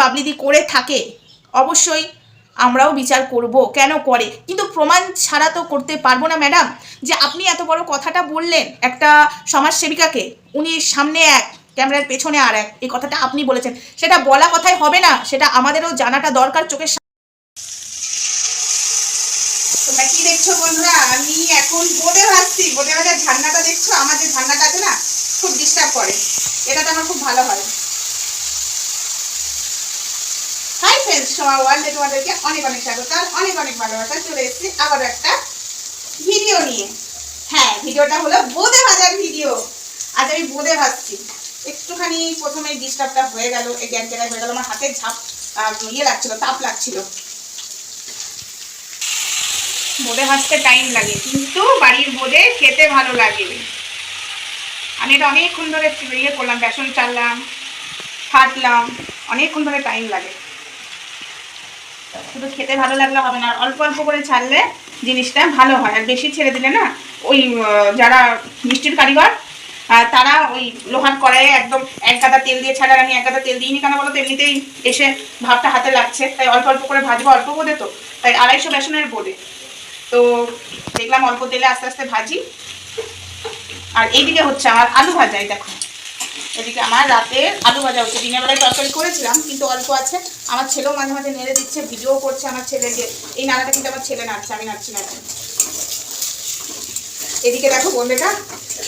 বাবলিদি করে থাকে, অবশ্যই আমরাও বিচার করব কেন করে? কিন্তু প্রমাণ ছাড়া তো করতে পারব না ম্যাডাম যে আপনি এত বড় কথাটা বললেন একটা সমাজসেবিকাকে, উনি সামনে এক, ক্যামেরার পেছনে আর এক, এই কথাটা আপনি বলেছেন। সেটা বলা কথাই হবে না, সেটা আমাদেরও জানাটা দরকার চোখের। তোমরা দেখছ বন্ধুরা? আমি এখন বোটে ভাজছি বোটে ভাজার ঝান্নাটা দেখছ? আমার যে ঝান্নাটা আছে না, খুব ডিস্টার্ব করে। এটাতে আমার খুব ভালো হয়। হাই ফ্রেন্ডস ওয়ার্ল্ডে তোমাদেরকে অনেক অনেক স্বাগত আর অনেক অনেক ভালোবাসা। চলে এসেছি আবার একটা ভিডিও নিয়ে। হ্যাঁ ভিডিওটা হলো বোঁদে ভাজার ভিডিও। আজ আমি বোঁদে ভাজছি। একটুখানি প্রথমে ডিস্টার্বটা হয়ে গেল, এই গ্যাস জায়গায় হয়ে গেল, আমার হাতে ঝাপ ইয়ে লাগছিল, তাপ লাগছিল। বোঁদে ভাজতে টাইম লাগে, কিন্তু বাড়ির বোঁদে খেতে ভালো লাগে। আমি এটা অনেকক্ষণ ধরে ইয়ে করলাম, বেসন চাললাম, ফাটলাম, অনেকক্ষণ ধরে টাইম লাগে। শুধু খেতে ভালো লাগলে হবে না অল্প অল্প করে ছাড়লে জিনিসটা ভালো হয়। আর বেশি ছেড়ে দিলে না, ওই যারা মিষ্টির কারিগর তারা ওই লোহার কড়াইয়ে একদম এক গাদা তেল দিয়ে ছাড়া। আমি এক গাদা তেল দিইনি কেন বলো তো? এমনিতেই এসে ভাবটা হাতে লাগছে। তাই অল্প অল্প করে ভাজবো, অল্প বোধে তো। তাই আড়াইশো বেসনের বোধে তো দেখলাম অল্প তেলে আস্তে আস্তে ভাজি। আর এইদিকে হচ্ছে আমার আলু ভাজা এই দেখো। এদিকে আমার রাতে আলু ভাজা হচ্ছে। দিনের বেলায় তরকারি করেছিলাম, কিন্তু অল্প আছে। আমার ছেলেও মাঝে মাঝে নেড়ে দিচ্ছে, ভিডিও করছে আমার ছেলে যে, এই নাড়াটা কিন্তু আমার ছেলে নাড়ছে, আমি নাড়ছি না এদিকে দেখো বন্ধুটা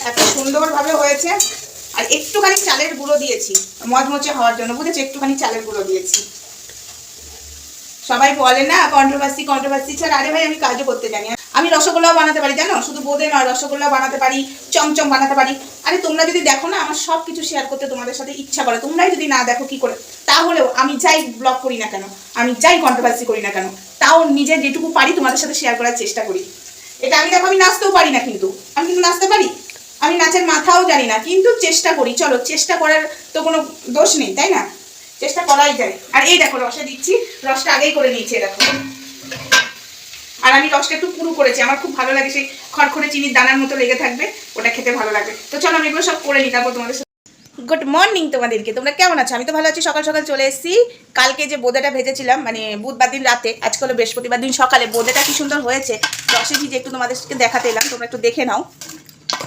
এত সুন্দরভাবে হয়েছে। আর একটুখানি চালের গুঁড়ো দিয়েছি, মজমচে হওয়ার জন্য। বুঝেছি? একটুখানি চালের গুঁড়ো দিয়েছি। সবাই বলে না কন্ট্রোভার্সি কন্ট্রোভার্সি ছাড়া। আরে ভাই, আমি কাজও করতে জানি আমি রসগোল্লাও বানাতে পারি, জানো? শুধু বোঁদে নয় রসগোল্লা বানাতে পারি, চমচম বানাতে পারি। আরে, তোমরা যদি দেখো না, আমার সব কিছু শেয়ার করতে তোমাদের সাথে ইচ্ছা করে। তোমরাই যদি না দেখো কি করে, তাহলেও আমি যাই ব্লগ করি না কেন? আমি যাই কন্ট্রোভার্সি করি না কেন? তাও নিজে যেটুকু পারি, তোমাদের সাথে শেয়ার করার চেষ্টা করি। এটা আমি দেখো, আমি নাচতেও পারি না কিন্তু। আমি কিন্তু নাচতে পারি? আমি নাচের মাথাও জানি না, কিন্তু চেষ্টা করি। চলো, চেষ্টা করার তো কোনো দোষ নেই, তাই না? চেষ্টা করাই যায়। আর এই দেখো, রসে দিচ্ছি, রসটা আগেই করে নিয়েছি দেখো। আর আমি রসটা একটু পুরু করেছি, আমার খুব ভালো লাগে সেই খড়খড়ে চিনির দানার মতো লেগে থাকবে, ওটা খেতে ভালো লাগবে। তো চলো, আমি এগুলো সব করে নিই, তারপর তোমাদের গুড মর্নিং তোমাদেরকে, তোমরা কেমন আছো? আমি তো ভালো আছি, সকাল সকাল চলে এসেছি। কালকে যে বোঁদেটা ভেজেছিলাম মানে বুধবার দিন রাতে, আজকে হলো বৃহস্পতিবার দিন সকালে, বোঁদেটা কি সুন্দর হয়েছে? রসে ভিজে একটু তোমাদেরকে দেখাতে এলাম, তোমরা একটু দেখে নাও।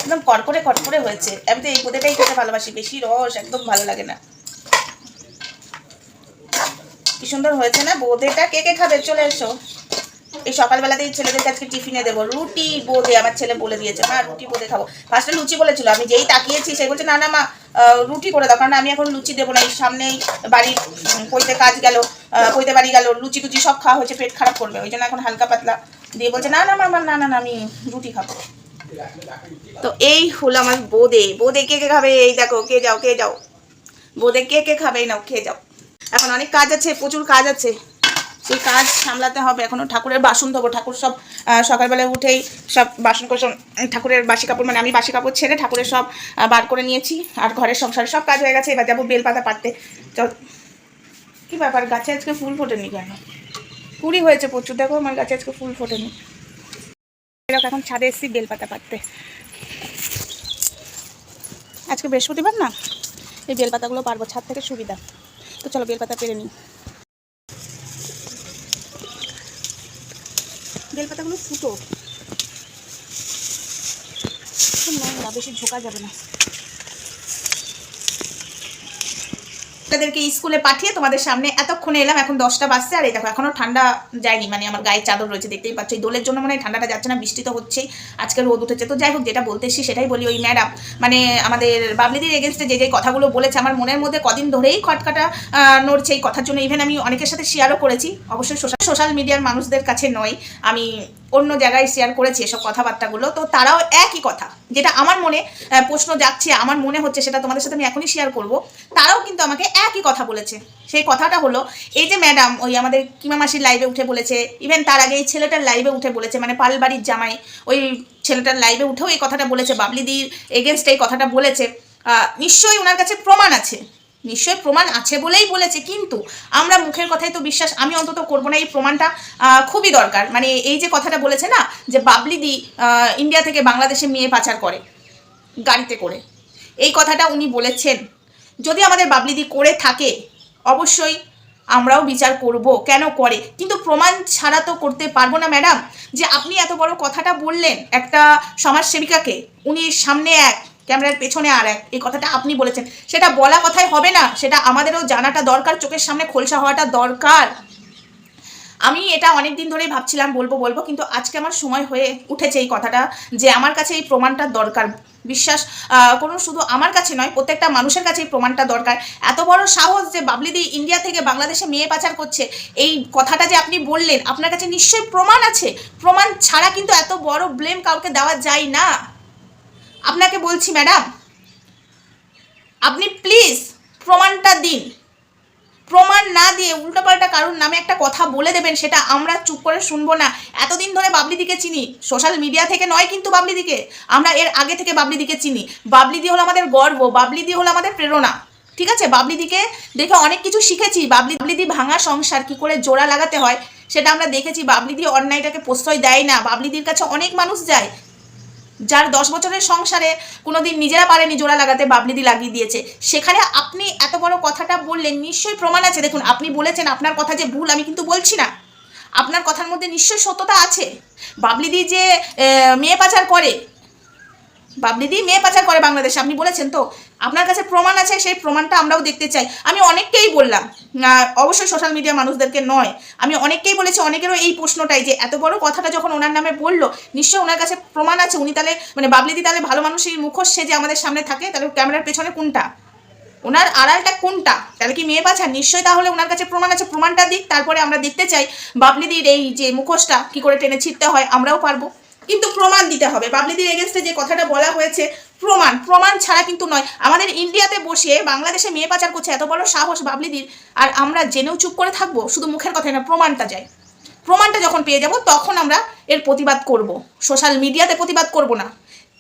একদম কড়কড়ে কড়কড়ে হয়েছে। আমি তো এই বোঁদেটাই খেতে ভালোবাসি, বেশি রস একদম ভালো লাগে না। কি সুন্দর হয়েছে না? বোঁদেটা কে কে খাবে? চলে এসো। এই সকালবেলাতেই ছেলেদেরকে আজকে টিফিনে দেবো। রুটি, বোঁদে, আমার ছেলে বলে দিয়েছে, মা, রুটি, বোঁদে খাব। ফার্স্টে লুচি বলেছিল, আমি যেই তাকিয়েছি সে বলছে, না না, মা রুটি করে দাও, কারণ আমি এখন লুচি দেবো না। এই সামনেই বাড়ির কইতে কাজ গেল কইতে বাড়ি গেল, লুচি টুচি সব খাওয়া হয়েছে, পেট খারাপ করবে, ওই জন্য এখন হালকা পাতলা। দিয়ে বলছে, না না, মা না না না, আমি রুটি খাব। তো এই হলো আমার বোঁদে। বোঁদে কে কে খাবে? এই দেখো, কে যাও কে যাও। বোঁদে কে কে খাবে? নাও, খেয়ে যাও। এখন অনেক কাজ আছে, প্রচুর কাজ আছে। সেই কাজ সামলাতে হবে। এখনও ঠাকুরের বাসন ধোবো। ঠাকুর সব সকালবেলায় উঠেই সব বাসন কোসন ঠাকুরের বাসি কাপড় মানে আমি বাসি কাপড় ছেড়ে ঠাকুরের সব বার করে নিয়েছি। আর ঘরের সংসারে সব কাজ হয়ে গেছে। এবার যাব বেলপাতা পাততে চল। কী ব্যাপার? গাছে আজকে ফুল ফোটেনি কেন? কুড়ি হয়েছে প্রচুর। দেখো আমার গাছে আজকে ফুল ফোটেনি। এরকম এখন ছাদে এসেছি বেলপাতা পাততে আজকে বৃহস্পতিবার না? এই বেলপাতাগুলো পারব ছাদ থেকে সুবিধা। তো চলো বেলপাতা পেরে নিই। বেলপাতাগুলো ফুটো। না বেশি ঝোকা যাবে না। তাদেরকে স্কুলে পাঠিয়ে তোমাদের সামনে এতক্ষণে এলাম, এখন দশটা বাজছে আর এই দেখো এখনও ঠান্ডা যায়নি মানে আমার গায়ে চাদর রয়েছে, দেখতেই পাচ্ছ দোলের জন্য মানে ঠান্ডাটা যাচ্ছে না, বৃষ্টি তো হচ্ছেই, আজকে রোদ উঠেছে, তো যাই হোক, যেটা বলতে এসেছি সেটাই বলি ওই ম্যাডাম মানে আমাদের বাবলিদির এগেনস্টে যে যে কথাগুলো বলেছে, আমার মনের মধ্যে কদিন ধরেই খটকাটা নড়ছে, এই কথার জন্য ইভেন আমি অনেকের সাথে শেয়ারও করেছি, অবশ্যই সোশ্যাল সোশ্যাল মিডিয়ার মানুষদের কাছে নয়, আমি অন্য জায়গায় শেয়ার করেছি এসব কথাবার্তাগুলো, তো তারাও একই কথা, যেটা আমার মনে প্রশ্ন যাচ্ছে, আমার মনে হচ্ছে, সেটা তোমাদের সাথে আমি এখনই শেয়ার করব, তারাও কিন্তু আমাকে একই কথা বলেছে। সেই কথাটা হলো, এই যে ম্যাডাম ওই আমাদের কিমা মাসির লাইভে উঠে বলেছে ইভেন তার আগে এই ছেলেটার লাইভে উঠে বলেছে মানে পালবাড়ির জামাই, ওই ছেলেটার লাইভে উঠেও এই কথাটা বলেছে বাবলিদির এগেনস্ট এই কথাটা বলেছে। নিশ্চয়ই ওনার কাছে প্রমাণ আছে। নিশ্চয়ই প্রমাণ আছে বলেই বলেছে, কিন্তু আমরা মুখের কথাই তো বিশ্বাস, আমি অন্তত করব না, এই প্রমাণটা খুবই দরকার। মানে এই যে কথাটা বলেছে না, যে বাবলিদি ইন্ডিয়া থেকে বাংলাদেশে মেয়ে পাচার করে, গাড়িতে করে। এই কথাটা উনি বলেছেন। যদি আমাদের বাবলিদি করে থাকে, অবশ্যই আমরাও বিচার করব। কেন করে? কিন্তু প্রমাণ ছাড়া তো করতে পারব না, ম্যাডাম। যে আপনি এত বড় কথাটা বললেন একটা সমাজসেবিকাকে, উনি সামনে এক, ক্যামেরার পেছনে আর এক, এই কথাটা আপনি বলেছেন। সেটা বলা কথাই হবে না, সেটা আমাদেরও জানাটা দরকার, চোখের সামনে খোলসা হওয়াটা দরকার। আমি এটা অনেক দিন ধরেই ভাবছিলাম, বলব বলব, কিন্তু আজকে আমার সময় হয়ে উঠেছে এই কথাটা যে আমার কাছে এই প্রমাণটা দরকার। বিশ্বাস কোনো শুধু আমার কাছে নয়, প্রত্যেকটা মানুষের কাছে এই প্রমাণটা দরকার। এত বড় সাহস যে বাবলিদি ইন্ডিয়া থেকে বাংলাদেশে মেয়ে পাচার করছে, এই কথাটা যে আপনি বললেন, আপনার কাছে নিশ্চয়ই প্রমাণ আছে। প্রমাণ ছাড়া কিন্তু এত বড় ব্লেম কাউকে দেওয়া যায় না। আপনাকে বলছি ম্যাডাম আপনি প্লিজ প্রমাণটা দিন প্রমাণ না দিয়ে উল্টোপাল্টা কারোর নামে একটা কথা বলে দেবেন, সেটা আমরা চুপ করে শুনব না। এতদিন ধরে বাবলিদিকে চিনি। সোশ্যাল মিডিয়া থেকে নয় কিন্তু বাবলিদিকে। আমরা এর আগে থেকে বাবলিদিকে চিনি। বাবলিদি হলো আমাদের গর্ব, বাবলিদি হলো আমাদের প্রেরণা। ঠিক আছে? বাবলিদিকে দেখে অনেক কিছু শিখেছি। বাবলি বাবলিদি ভাঙা সংসার, কি করে জোড়া লাগাতে হয়, সেটা আমরা দেখেছি। বাবলিদি অন্যায়টাকে প্রশ্রয় দেয় না। বাবলিদির কাছে অনেক মানুষ যায়। যার দশ বছরের সংসারে কোনোদিন নিজেরা পারেনি জোড়া লাগাতে, বাবলিদি লাগিয়ে দিয়েছে। সেখানে আপনি এত বড় কথাটা বললেন, নিশ্চয়ই প্রমাণ আছে। দেখুন, আপনি বলেছেন আপনার কথা যে ভুল, আমি কিন্তু বলছি না। আপনার কথার মধ্যে নিশ্চয়ই সত্যতা আছে। বাবলিদি যে মেয়ে পাচার করে বাবলিদি মেয়ে পাচার করে বাংলাদেশে, আপনি বলেছেন তো। আপনার কাছে প্রমাণ আছে, সেই প্রমাণটা আমরাও দেখতে চাই। আমি অনেককেই বললাম অবশ্যই সোশ্যাল মিডিয়া মানুষদেরকে নয়। আমি অনেককেই বলেছি, অনেকেরও এই প্রশ্নটাই যে এত বড় কথাটা যখন ওনার নামে বলল, নিশ্চয়ই ওনার কাছে প্রমাণ আছে। উনি তাহলে মানে বাবলিদি তাহলে ভালো মানুষের মুখোশ সে যে আমাদের সামনে থাকে, তাহলে ক্যামেরার পেছনে কোনটা? ওনার আড়ালটা কোনটা? তাহলে কি মেয়ে পাচার? নিশ্চয়ই তাহলে ওনার কাছে প্রমাণ আছে। প্রমাণটা দিক, তারপরে আমরা দেখতে চাই বাবলিদির এই যে মুখোশটা, কি করে টেনে ছিটতে হয়, আমরাও পারব। কিন্তু প্রমাণ দিতে হবে। বাবলিদির এগেনস্টে যে কথাটা বলা হয়েছে, প্রমাণ প্রমাণ ছাড়া কিন্তু নয়। আমাদের ইন্ডিয়াতে বসে বাংলাদেশে মেয়ে পাচার করছে এত বড় সাহস বাবলিদির আর আমরা জেনেও চুপ করে থাকব, শুধু মুখের কথাই না, প্রমাণটা যায়। প্রমাণটা যখন পেয়ে যাব, তখন আমরা এর প্রতিবাদ করব। সোশ্যাল মিডিয়াতে প্রতিবাদ করব না।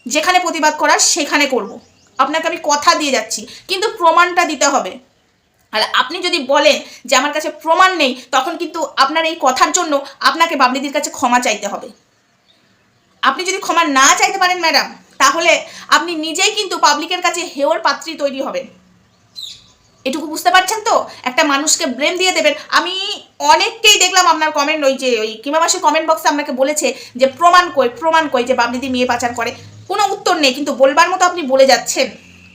যেখানে প্রতিবাদ করার, সেখানে করব। আপনাকে আমি কথা দিয়ে যাচ্ছি, কিন্তু প্রমাণটা দিতে হবে। আর আপনি যদি বলেন যে আমার কাছে প্রমাণ নেই, তখন কিন্তু আপনার এই কথার জন্য আপনাকে বাবলিদির কাছে ক্ষমা চাইতে হবে। আপনি যদি ক্ষমা না চাইতে পারেন, ম্যাডাম, তাহলে আপনি নিজেই কিন্তু পাবলিকের কাছে হেওর পাত্রী তৈরি হবেন। এটুকু বুঝতে পারছেন তো? একটা মানুষকে ব্লেম দিয়ে দেবেন। আমি অনেককেই দেখলাম আপনার কমেন্ট ওই যে, ওই কিমা মাসের কমেন্ট বক্সে আপনাকে বলেছে যে, প্রমাণ কই প্রমাণ কই যে, বাবলিদি মেয়ে পাচার করে। কোনো উত্তর নেই, কিন্তু বলবার মতো আপনি বলে যাচ্ছেন।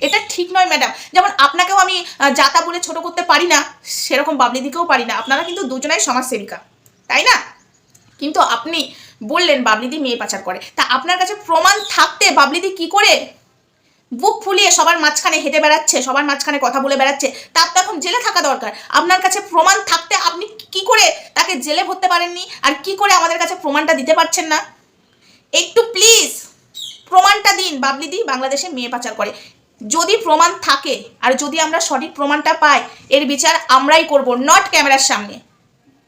এটা ঠিক নয়, ম্যাডাম। যেমন আপনাকেও আমি জাতা বলে ছোট করতে পারি না, সেরকম বাবলিদিকেও পারি না। আপনারা কিন্তু দুজনাই সমাজসেবিকা, তাই না? কিন্তু আপনি বললেন, বাবলিদি মেয়ে পাচার করে। তা আপনার কাছে প্রমাণ থাকতে বাবলিদি কি করে? বুক ফুলিয়ে সবার মাঝখানে হেঁটে বেড়াচ্ছে, সবার মাঝখানে কথা বলে বেড়াচ্ছে, তার তো এখন জেলে থাকা দরকার। আপনার কাছে প্রমাণ থাকতে আপনি কি করে তাকে জেলে ভরতে পারেননি? আর কি করে আমাদের কাছে প্রমাণটা দিতে পারছেন না? একটু প্লিজ প্রমাণটা দিন, বাবলিদি বাংলাদেশে মেয়ে পাচার করে। যদি প্রমাণ থাকে, আর যদি আমরা সঠিক প্রমাণটা পাই, এর বিচার আমরাই করব নট ক্যামেরার সামনে।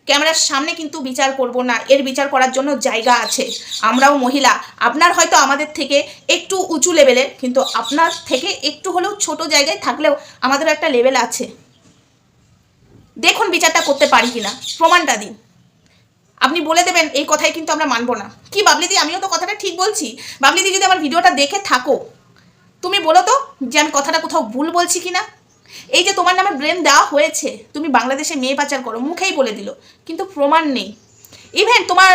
ক্যামেরার সামনে কিন্তু বিচার করব না, এর বিচার করার জন্য জায়গা আছে। আমরাও মহিলা, আপনার হয়তো আমাদের থেকে একটু উঁচু লেভেলের কিন্তু আপনার থেকে একটু হলেও ছোট জায়গায় থাকলেও আমাদের একটা লেভেল আছে। দেখুন বিচারটা করতে পারি কিনা, প্রমাণটা দিন। আপনি বলে দেবেন, এই কথাই কিন্তু আমরা মানবো না। কি বাবলিদি, আমিও তো কথাটা ঠিক বলছি। বাবলিদি, যদি আমার ভিডিওটা দেখে থাকো, তুমি বলো তো যে আমি কথাটা কোথাও ভুল বলছি কি না এই যে তোমার নামে ব্রেন দেওয়া হয়েছে, তুমি বাংলাদেশে মেয়ে পাচার করো, মুখেই বলে দিল, কিন্তু প্রমাণ নেই। ইভেন তোমার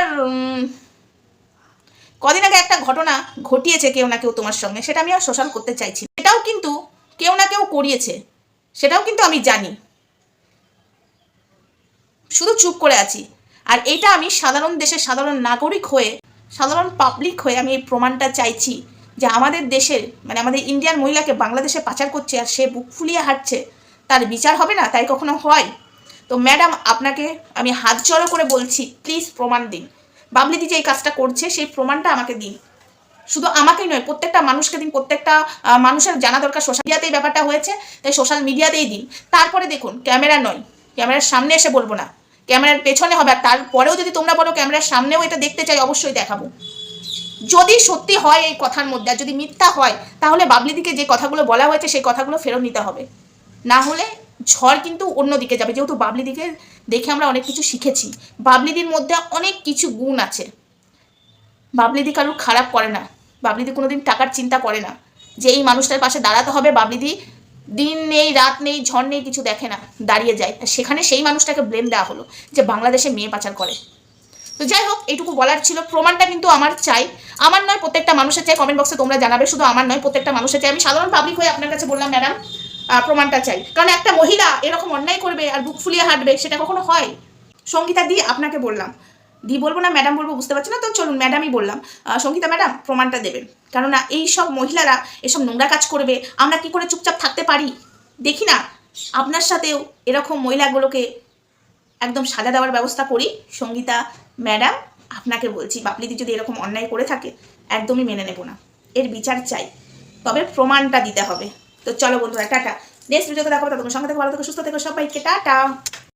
কদিন আগে একটা ঘটনা ঘটিয়েছে কেউ না কেউ তোমার সঙ্গে, সেটা আমি আর সোশ্যাল করতে চাইছি। সেটাও কিন্তু কেউ না কেউ করিয়েছে, সেটাও কিন্তু আমি জানি। শুধু চুপ করে আছি। আর এটা আমি সাধারণ দেশের সাধারণ নাগরিক হয়ে, সাধারণ পাবলিক হয়ে আমি এই প্রমাণটা চাইছি। যে আমাদের দেশের মানে আমাদের ইন্ডিয়ান মহিলাকে বাংলাদেশে পাচার করছে আর সে বুক ফুলিয়ে হাঁটছে, তার বিচার হবে না? তাই কখনো হয়? তো ম্যাডাম, আপনাকে আমি হাত জড়ো করে বলছি প্লিজ প্রমাণ দিন। বাবলিদি যে এই কাজটা করছে, সেই প্রমাণটা আমাকে দিন। শুধু আমাকেই নয়, প্রত্যেকটা মানুষকে দিন, প্রত্যেকটা মানুষের জানা দরকার সোশ্যাল মিডিয়াতেই ব্যাপারটা হয়েছে, তাই সোশ্যাল মিডিয়াতেই দিন। তারপরে দেখুন ক্যামেরা নয় ক্যামেরার সামনে এসে বলব না। ক্যামেরার পেছনে হবে, আর তারপরেও যদি তোমরা বলো ক্যামেরার সামনেও এটা দেখতে চাই, অবশ্যই দেখাবো। যদি সত্যি হয় এই কথার মধ্যে, আর যদি মিথ্যা হয়, তাহলে বাবলিদিকে যে কথাগুলো বলা হয়েছে, সেই কথাগুলো ফেরত নিতে হবে। না হলে ঝড় কিন্তু অন্যদিকে যাবে। যেহেতু বাবলিদিকে দেখে আমরা অনেক কিছু শিখেছি, বাবলিদির মধ্যে অনেক কিছু গুণ আছে। বাবলিদি কারুর খারাপ করে না। বাবলিদি কোনোদিন টাকার চিন্তা করে না। যে এই মানুষটার পাশে দাঁড়াতে হবে, বাবলিদি দিন নেই, রাত নেই, ঝড় নেই, কিছু দেখে না, দাঁড়িয়ে যায়। সেখানে সেই মানুষটাকে ব্লেম দেওয়া হলো যে বাংলাদেশে মেয়ে পাচার করে। তো যাই হোক, এইটুকু বলার ছিল। প্রমাণটা কিন্তু আমার চাই। আমার নয়, প্রত্যেকটা মানুষের চাই কমেন্ট বক্সে তোমরা জানাবে, শুধু আমার নয়, প্রত্যেকটা মানুষের চাই। আমি সাধারণ পাবলিক হয়ে আপনার কাছে বললাম ম্যাডাম প্রমাণটা চাই। কারণ একটা মহিলা এরকম অন্যায় করবে আর বুক ফুলিয়ে হাঁটবে, সেটা কখনো হয়? সঙ্গীতা দি, আপনাকে বললাম। দি বলব না ম্যাডাম বলব, বুঝতে পারছি না, তো চলুন ম্যাডামই বললাম। সঙ্গীতা ম্যাডাম প্রমাণটা দেবেন। কেননা এই সব মহিলারা এসব নোংরা কাজ করবে, আমরা কি করে চুপচাপ থাকতে পারি? দেখি না, আপনার সাথেও এরকম মহিলাগুলোকে একদম সাজা দেওয়ার ব্যবস্থা করি। সঙ্গীতা ম্যাডাম আপনাকে বলছি বাপলিদি যদি এরকম অন্যায় করে থাকে, একদমই মেনে নেব না। এর বিচার চাই। তবে প্রমাণটা দিতে হবে। তো চলো বন্ধুরা, টাটা। নেক্সট ভিডিওতে দেখো তোমার সঙ্গে থেকে, ভালো থেকে, সুস্থ থেকে সবাইকে। টাটা।